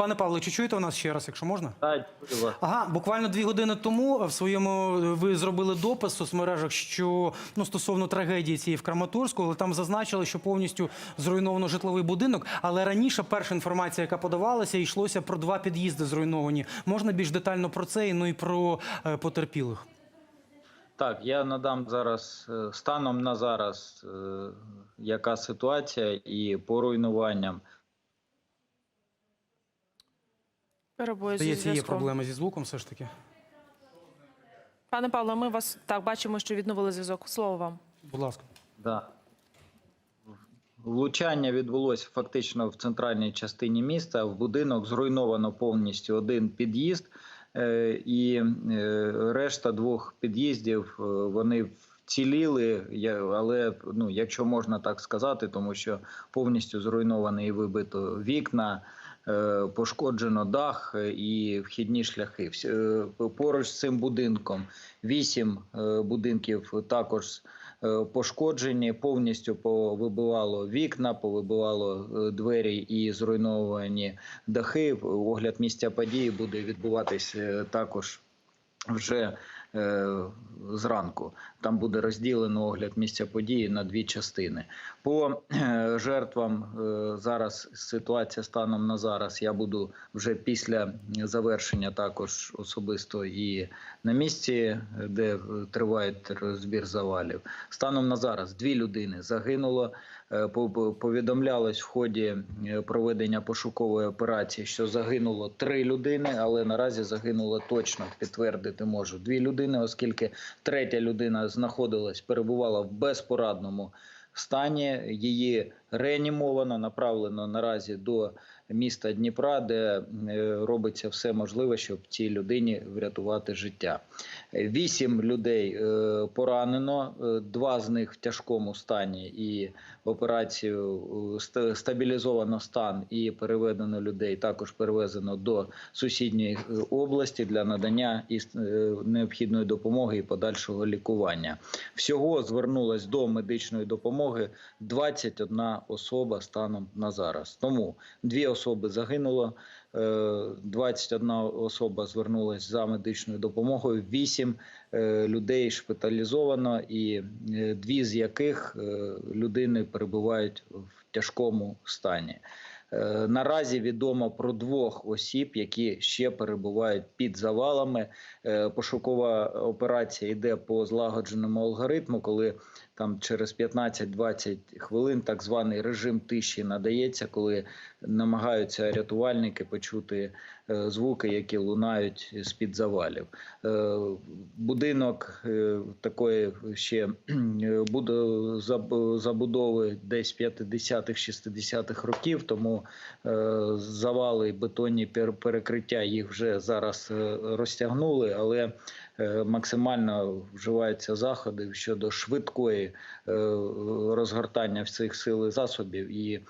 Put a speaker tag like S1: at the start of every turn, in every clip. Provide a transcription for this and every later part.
S1: Пане Павло, чи чуєте у нас ще раз, якщо можна?
S2: Так.
S1: Ага, буквально дві години тому в своєму ви зробили допис в соцмережах, що ну стосовно трагедії цієї в Краматорську, але там зазначили, що повністю зруйновано житловий будинок. Але раніше перша інформація, яка подавалася, йшлося про два під'їзди зруйновані. Можна більш детально про це і ну і про е, потерпілих.
S2: Так, я надам зараз е, станом на зараз, е, яка ситуація і по руйнуванням.
S3: Перебої зі
S1: Здається, є
S3: зв'язком.
S1: проблеми зі звуком, все ж таки.
S3: Пане Павло, ми вас так бачимо, що відновили зв'язок. Слово вам.
S1: Будь ласка.
S2: Да. Влучання відбулося фактично в центральній частині міста. В будинок зруйновано повністю один під'їзд, е, і е, решта двох під'їздів е, вони вціліли, я- але ну, якщо можна так сказати, тому що повністю зруйновані і вибито вікна. Е, Пошкоджено дах і вхідні шляхи. Е, Поруч з цим будинком вісім е, будинків також пошкоджені, повністю повибивало вікна, повибивало двері і зруйновані дахи. Огляд місця події буде відбуватись також вже зранку. Там буде розділено огляд місця події на дві частини. По е, жертвам е, зараз ситуація станом на зараз. Я буду вже після завершення також особисто і на місці, де е, триває розбір завалів. Станом на зараз дві людини загинуло. Е, по- по- Повідомлялось в ході е, проведення пошукової операції, що загинуло три людини, але наразі загинуло точно підтвердити можу дві людини, оскільки третя людина знаходилась, перебувала в безпорадному стані. Її реанімовано, направлено наразі до міста Дніпра, де е, робиться все можливе, щоб цій людині врятувати життя. Вісім людей е, поранено, е, два з них в тяжкому стані і операцію стабілізовано стан і переведено людей. Також перевезено до сусідньої області для надання необхідної допомоги і подальшого лікування. Всього звернулось до медичної допомоги 21 особа станом на зараз. Тому дві особи загинуло. е, 21 особа звернулась за медичною допомогою. 8 е, людей шпиталізовано, і е, дві з яких е, людини перебувають в тяжкому стані. Е, Наразі відомо про двох осіб, які ще перебувають під завалами. Е, Пошукова операція йде по злагодженому алгоритму, коли там через 15-20 хвилин так званий режим тиші надається, коли намагаються рятувальники почути е, звуки, які лунають з під завалів. Е, Будинок е, такої ще забудови десь 50-х-60-х років, тому завали бетонні пер- перекриття їх вже зараз розтягнули, але максимально вживаються заходи щодо швидкої розгортання всіх сил і засобів і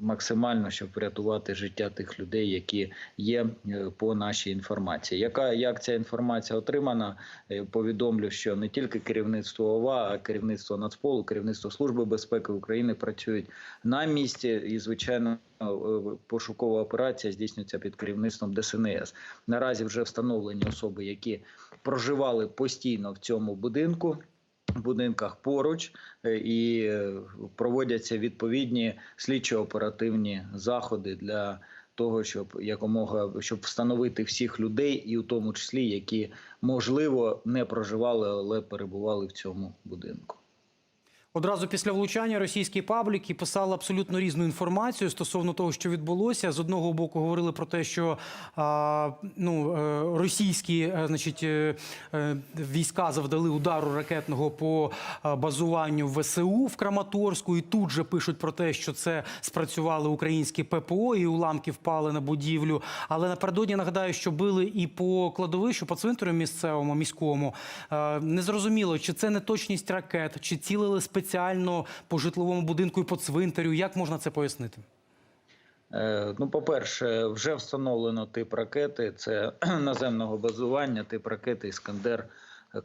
S2: максимально, щоб врятувати життя тих людей, які є е, по нашій інформації. Яка як ця інформація отримана? Е, Повідомлю, що не тільки керівництво ОВА, а керівництво Нацполу, керівництво Служби безпеки України працюють на місці, і звичайно. е, Пошукова операція здійснюється під керівництвом ДСНС. Наразі вже встановлені особи, які проживали постійно в цьому будинку будинках поруч е, і е, проводяться відповідні слідчо-оперативні заходи для того, щоб якомога щоб встановити всіх людей, і у тому числі які можливо не проживали, але перебували в цьому будинку.
S1: Одразу після влучання російські пабліки писали абсолютно різну інформацію стосовно того, що відбулося. З одного боку говорили про те, що а, ну, е, російські е, значить, е, війська завдали удару ракетного по базуванню ВСУ в Краматорську, і тут же пишуть про те, що це спрацювали українські ППО і уламки впали на будівлю. Але напередодні нагадаю, що били і по кладовищу, по цвинтарю місцевому міському. Е, Незрозуміло, чи це неточність ракет, чи цілили спеціально по житловому будинку і по цвинтарю. Як можна це пояснити?
S2: Е, Ну, по-перше, вже встановлено тип ракети. Це наземного базування, тип ракети Іскандер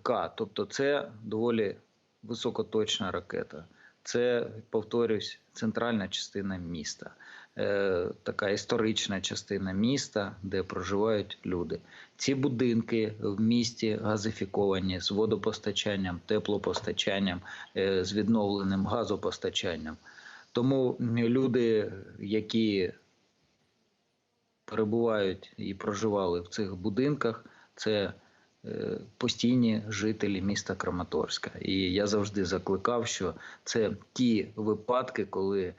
S2: К. Тобто, це доволі високоточна ракета. Це, повторюсь, центральна частина міста. Е, така історична частина міста, де проживають люди. Ці будинки в місті газифіковані з водопостачанням, теплопостачанням, е, з відновленим газопостачанням. Тому люди, які перебувають і проживали в цих будинках, це е, постійні жителі міста Краматорська. І я завжди закликав, що це ті випадки, коли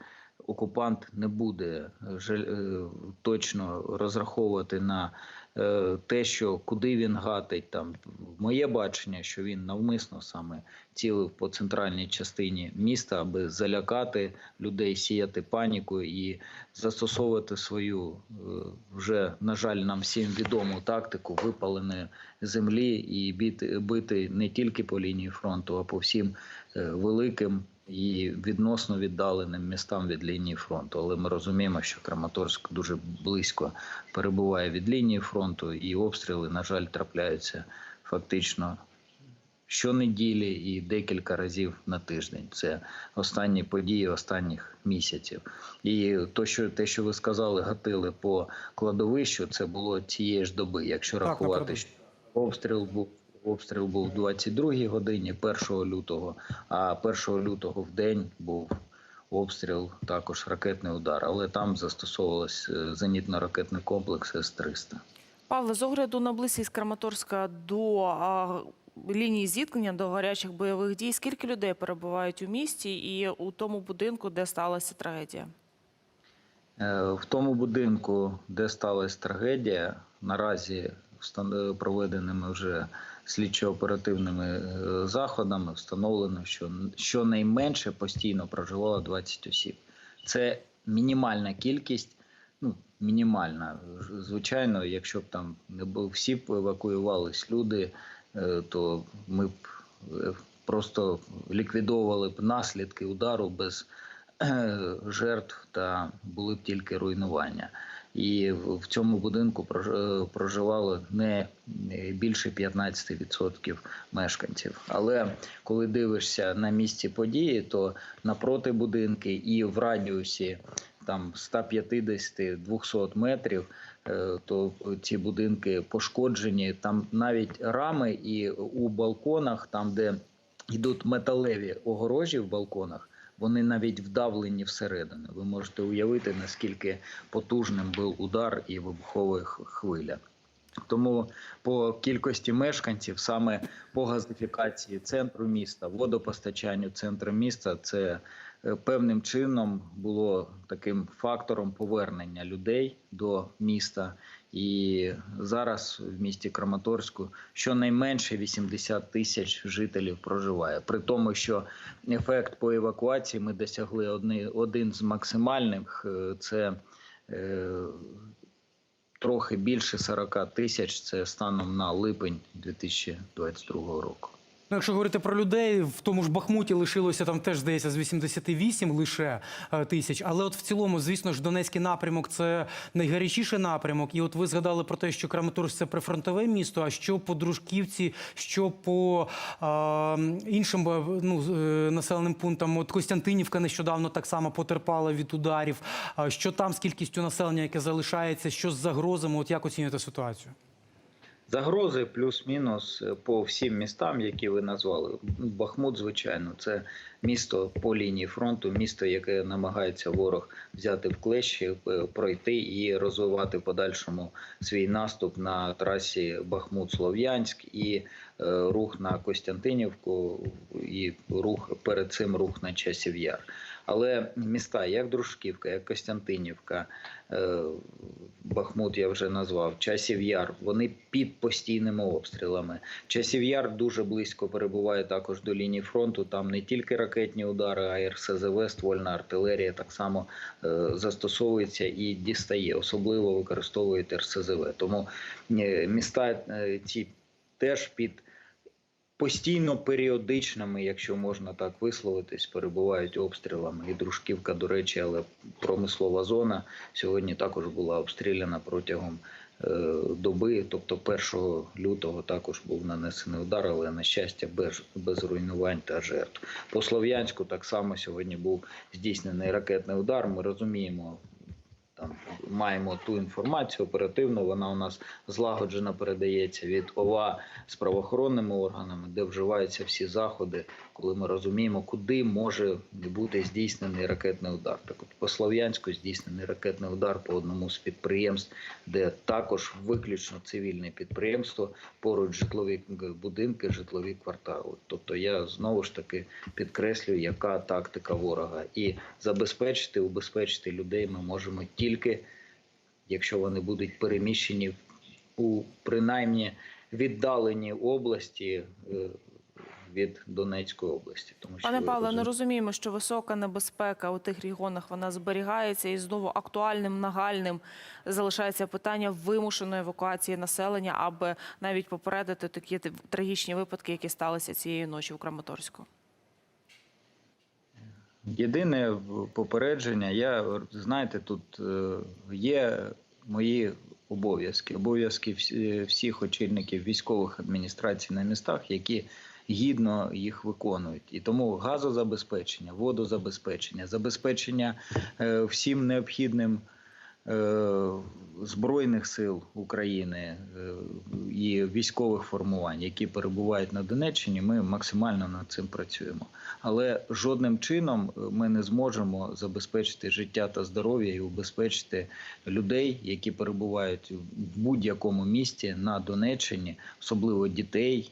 S2: окупант не буде жаль- е, точно розраховувати на е, те, що куди він гатить. Там моє бачення, що він навмисно саме цілив по центральній частині міста, аби залякати людей, сіяти паніку і застосовувати свою е, вже, на жаль, нам всім відому тактику випаленої землі і бити, не тільки по лінії фронту, а по всім е, великим і відносно віддаленим містам від лінії фронту. Але ми розуміємо, що Краматорськ дуже близько перебуває від лінії фронту, і обстріли, на жаль, трапляються фактично щонеділі і декілька разів на тиждень. Це останні події останніх місяців. І то, що те, що ви сказали, гатили по кладовищу, це було цієї ж доби. Якщо
S1: Так,
S2: рахувати, що обстріл був. Обстріл був 22 годині 1 лютого, а 1 лютого в день був обстріл, також ракетний удар. Але там застосовувався зенітно-ракетний комплекс С-300.
S3: Павло, з огляду на близькість Краматорська до а, лінії зіткнення, до гарячих бойових дій, скільки людей перебувають у місті і у тому будинку, де сталася трагедія?
S2: Е, В тому будинку, де сталася трагедія, наразі проведеними вже слідчо-оперативними е, заходами встановлено, що щонайменше постійно проживало 20 осіб. Це мінімальна кількість. Ну, мінімальна. Звичайно, якщо б там не був всі б евакуювались люди, е, то ми б е, просто ліквідовували б наслідки удару без е, жертв та були б тільки руйнування. І в цьому будинку е, проживало не не більше 15% мешканців. Але коли дивишся на місці події, то напроти будинки і в радіусі там 150-200 метрів, е, то ці будинки пошкоджені. Там навіть рами і у балконах, там де йдуть металеві огорожі в балконах, вони навіть вдавлені всередину. Ви можете уявити, наскільки потужним був удар і вибухова хвиля. Тому по кількості мешканців, саме по газифікації центру міста, водопостачанню центру міста, це певним чином було таким фактором повернення людей до міста. І зараз в місті Краматорську щонайменше 80 тисяч жителів проживає. При тому, що ефект по евакуації ми досягли одни, один з максимальних е, це е, трохи більше 40 тисяч. Це станом на липень 2022 року.
S1: Ну, якщо говорити про людей, в тому ж Бахмуті лишилося там теж здається з 88 лише е, тисяч. Але от в цілому, звісно ж, Донецький напрямок це найгарячіший напрямок. І от ви згадали про те, що Краматорськ – це прифронтове місто. А що по Дружківці, що по е, іншим е, ну, населеним пунктам? От Костянтинівка нещодавно так само потерпала від ударів. А що там з кількістю населення, яке залишається, що з загрозами? От як оцінюєте ситуацію?
S2: Загрози плюс-мінус е, по всім містам, які ви назвали. Бахмут, звичайно, це місто по лінії фронту, місто, яке намагається ворог взяти в клещі, е, пройти і розвивати в подальшому свій наступ на трасі Бахмут-Слов'янськ і е, рух на Костянтинівку, і рух перед цим рух на Часів Яр. Але міста, як Дружківка, як Костянтинівка, е, Бахмут я вже назвав, Часів Яр, вони під постійними обстрілами. Часів Яр дуже близько перебуває також до лінії фронту. Там не тільки ракетні удари, а й РСЗВ, ствольна артилерія так само е, застосовується і дістає, особливо використовують РСЗВ. Тому е, міста ці теж під постійно періодичними, якщо можна так висловитись, перебувають обстрілами. І Дружківка, до речі, але промислова зона сьогодні також була обстріляна протягом е, доби. Тобто 1 лютого також був нанесений удар, але на щастя без, без руйнувань та жертв. По Слов'янську так само сьогодні був здійснений ракетний удар. Ми розуміємо. Там маємо ту інформацію оперативно. Вона у нас злагоджено передається від ОВА з правоохоронними органами, де вживаються всі заходи, коли ми розуміємо, куди може бути здійснений ракетний удар. Так от по Слов'янську здійснений ракетний удар по одному з підприємств, де також виключно цивільне підприємство, поруч житлові будинки, житлові квартали. Тобто я знову ж таки підкреслюю, яка тактика ворога, і забезпечити, убезпечити людей ми можемо тільки, якщо вони будуть переміщені у принаймні віддалені області. е, Від Донецької області, тому що
S3: Пане Павло, не розуміємо, що висока небезпека у тих регіонах вона зберігається, і знову актуальним нагальним залишається питання вимушеної евакуації населення, аби навіть попередити такі трагічні випадки, які сталися цієї ночі у Краматорську.
S2: Єдине попередження, я знаєте, тут е, є мої обов'язки, обов'язки всі- всіх очільників військових адміністрацій на містах, які гідно їх виконують. І тому газозабезпечення, водозабезпечення, забезпечення е, всім необхідним. Е, Збройних сил України е, і військових формувань, які перебувають на Донеччині, ми максимально над цим працюємо. Але жодним чином е, ми не зможемо забезпечити життя та здоров'я і убезпечити людей, які перебувають в будь-якому місті на Донеччині, особливо дітей,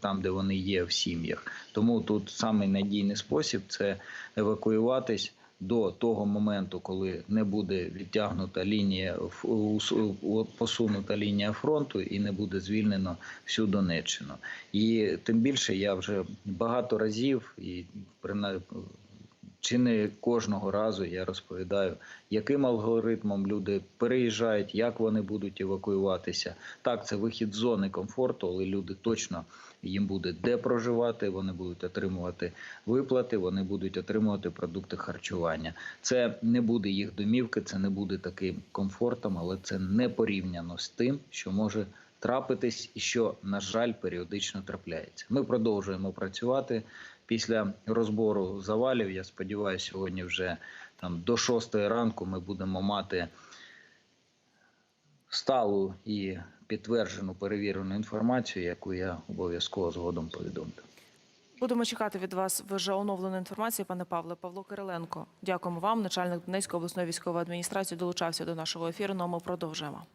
S2: там де вони є в сім'ях. Тому тут самий надійний спосіб це евакуюватись. До того моменту, коли не буде відтягнута лінія посунута лінія фронту і не буде звільнено всю Донеччину. І тим більше я вже багато разів і принаймні чи не кожного разу я розповідаю, яким алгоритмом люди переїжджають, як вони будуть евакуюватися. Так, це вихід з зони комфорту, але люди точно їм буде де проживати, вони будуть отримувати виплати, вони будуть отримувати продукти харчування. Це не буде їх домівки, це не буде таким комфортом, але це не порівняно з тим, що може трапитись і що, на жаль, періодично трапляється. Ми продовжуємо працювати після розбору завалів. Я сподіваюся, сьогодні вже там до 6 ранку ми будемо мати сталу і підтверджену перевірену інформацію, яку я обов'язково згодом повідомлю.
S3: Будемо чекати від вас вже оновленої інформації, пане Павле. Павло Кириленко. Дякуємо вам. Начальник Донецької обласної військової адміністрації долучався до нашого ефіру. Ну ми продовжуємо.